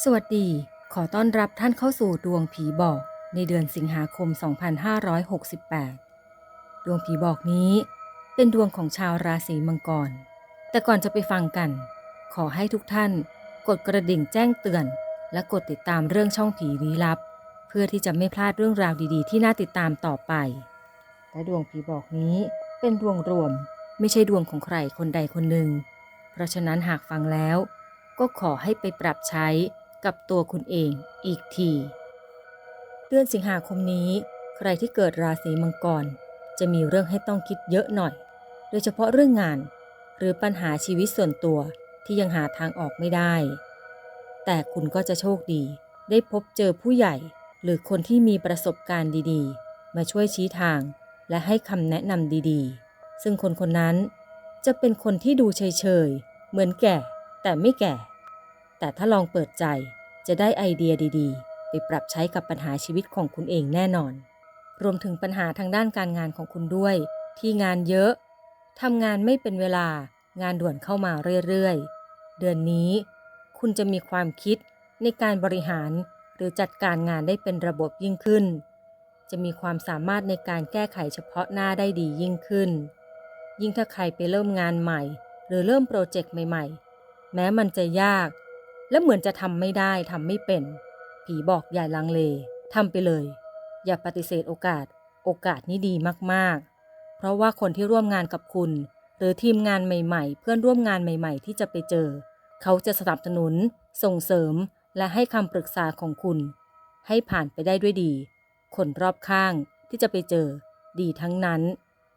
สวัสดี ขอต้อนรับท่านเข้าสู่ดวงผีบอกในเดือนสิงหาคม 2568 ดวงผีบอกนี้เป็นดวงของชาวราศีมังกร แต่ก่อนจะไปฟังกัน ขอให้ทุกท่านกดกระดิ่งแจ้งเตือน และกดติดตามเรื่องช่องผีลี้ลับ เพื่อที่จะไม่พลาดเรื่องราวดีๆ ที่น่าติดตามต่อไป และดวงผีบอกนี้เป็นดวงรวมไม่ใช่ดวงของใครคนใดคนหนึ่ง เพราะฉะนั้นหากฟังแล้วก็ขอให้ไปปรับใช้ กับตัวคุณเองอีกที เดือนสิงหาคมนี้ ใครที่เกิดราศีมังกร จะมีเรื่องให้ต้องคิดเยอะหน่อย โดยเฉพาะเรื่องงาน หรือปัญหาชีวิตส่วนตัวที่ยังหาทางออกไม่ได้ แต่คุณก็จะโชคดี ได้พบเจอผู้ใหญ่ หรือคนที่มีประสบการณ์ดีๆ มาช่วยชี้ทาง และให้คำแนะนำดีๆ ซึ่งคนคนนั้นจะเป็นคนที่ดูเฉยๆ เหมือนแก่แต่ไม่แก่ แต่ถ้าลองเปิดใจจะได้ไอเดียดีๆ ไปปรับใช้กับปัญหาชีวิตของคุณเองแน่นอน รวมถึงปัญหาทางด้านการงานของคุณด้วย ที่งานเยอะทำงานไม่เป็นเวลางานด่วนเข้ามาเรื่อยๆ เดือนนี้ คุณจะมีความคิดในการบริหารหรือจัดการงานได้เป็นระบบยิ่งขึ้น จะมีความสามารถในการแก้ไขเฉพาะหน้าได้ดียิ่งขึ้น ยิ่งถ้าใครไปเริ่มงานใหม่ หรือเริ่มโปรเจกต์ใหม่ ๆ แม้มันจะยาก และเหมือนจะทำไม่ได้ทำไม่เป็น ผีบอกอย่าลังเลทำไปเลย อย่าปฏิเสธโอกาส โอกาสนี้ดีมากๆ เพราะว่าคนที่ร่วมงานกับคุณ หรือทีมงานใหม่ๆ เพื่อนร่วมงานใหม่ ๆ ที่จะไปเจอ เขาจะสนับสนุน ส่งเสริม และให้คำปรึกษาของคุณ ให้ผ่านไปได้ด้วยดี คนรอบข้างที่จะไปเจอ ดีทั้งนั้น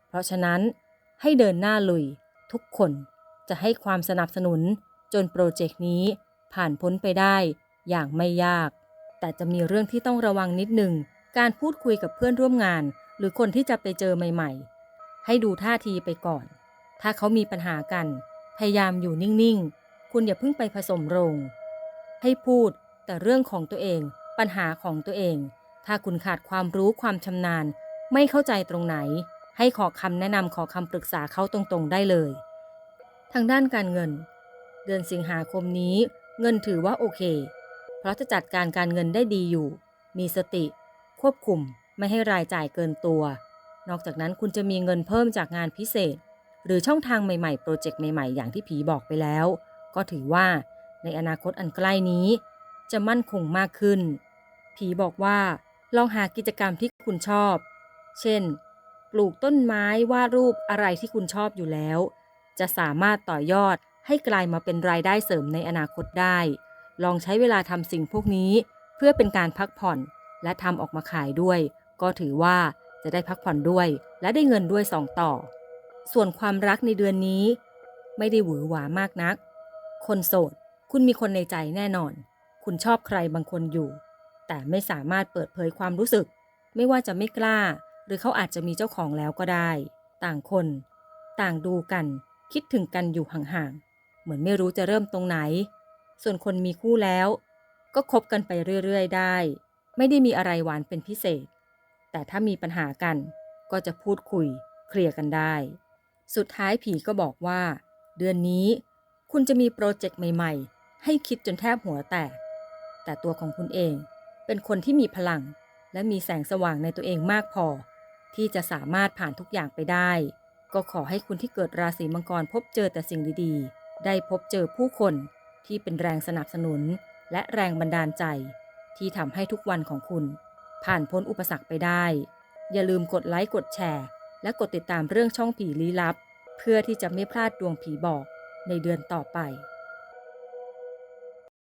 เพราะฉะนั้นให้เดินหน้าลุย ทุกคนจะให้ความสนับสนุนจนโปรเจกต์นี้ ผ่านพ้นไปได้ อย่างไม่ยาก แต่จะมีเรื่องที่ต้องระวังนิดหนึ่ง การพูดคุยกับเพื่อนร่วมงาน หรือคนที่จะไปเจอใหม่ๆ ให้ดูท่าทีไปก่อน ถ้าเขามีปัญหากัน พยายามอยู่นิ่งๆ คุณอย่าเพิ่งไปผสมโรง ให้พูดแต่เรื่องของตัวเอง ปัญหาของตัวเอง ถ้าคุณขาดความรู้ความชำนาญ ไม่เข้าใจตรงไหน ให้ขอคำแนะนำขอคำปรึกษาเขาตรงๆ ได้เลย ทางด้านการเงิน เดือนสิงหาคมนี้ เงินถือว่าโอเค เพราะจะจัดการการเงินได้ดีอยู่ มีสติ ควบคุมไม่ให้รายจ่ายเกินตัว นอกจากนั้นคุณจะมีเงินเพิ่มจากงานพิเศษ หรือช่องทางใหม่ๆ โปรเจกต์ใหม่ๆ อย่างที่ผีบอกไปแล้ว ก็ถือว่าในอนาคตอันใกล้นี้ จะมั่นคงมากขึ้น ผีบอกว่าลองหากิจกรรมที่คุณชอบ เช่น ปลูกต้นไม้วาดรูปอะไรที่คุณชอบอยู่แล้ว จะสามารถต่อยอด ให้กลายมาเป็นรายได้เสริมในอนาคตได้ ลองใช้เวลาทำสิ่งพวกนี้ เพื่อเป็นการพักผ่อนและทำออกมาขายด้วย ก็ถือว่าจะได้พักผ่อนด้วย และได้เงินด้วยสองต่อ ส่วนความรักในเดือนนี้ ไม่ได้หวือหวามากนัก คนโสด คุณมีคนในใจแน่นอน คุณชอบใครบางคนอยู่ แต่ไม่สามารถเปิดเผยความรู้สึก ไม่ว่าจะไม่กล้า หรือเขาอาจจะมีเจ้าของแล้วก็ได้ ต่างคน ต่างดูกัน คิดถึงกันอยู่ห่างๆ เหมือนไม่รู้จะเริ่มตรงไหน ส่วนคนมีคู่แล้ว ก็คบกันไปเรื่อยๆได้ ไม่ได้มีอะไรหวานเป็นพิเศษ แต่ถ้ามีปัญหากันก็จะพูดคุย เคลียร์กันได้ สุดท้ายผีก็บอกว่า เดือนนี้คุณจะมีโปรเจกต์ใหม่ๆ ให้คิดจนแทบหัวแตก แต่ตัวของคุณเองเป็นคนที่มีพลัง และมีแสงสว่างในตัวเองมากพอ ที่จะสามารถผ่านทุกอย่างไปได้ ก็ขอให้คุณที่เกิดราศีมังกรพบเจอแต่สิ่งดีๆ ได้พบเจอผู้คนที่เป็นแรงสนับสนุน และแรงบันดาลใจ ที่ทำให้ทุกวันของคุณ ผ่านพ้นอุปสรรคไปได้ อย่าลืมกดไลค์กดแชร์ และกดติดตามเรื่องช่องผีลี้ลับ เพื่อที่จะไม่พลาดดวงผีบอกในเดือนต่อไป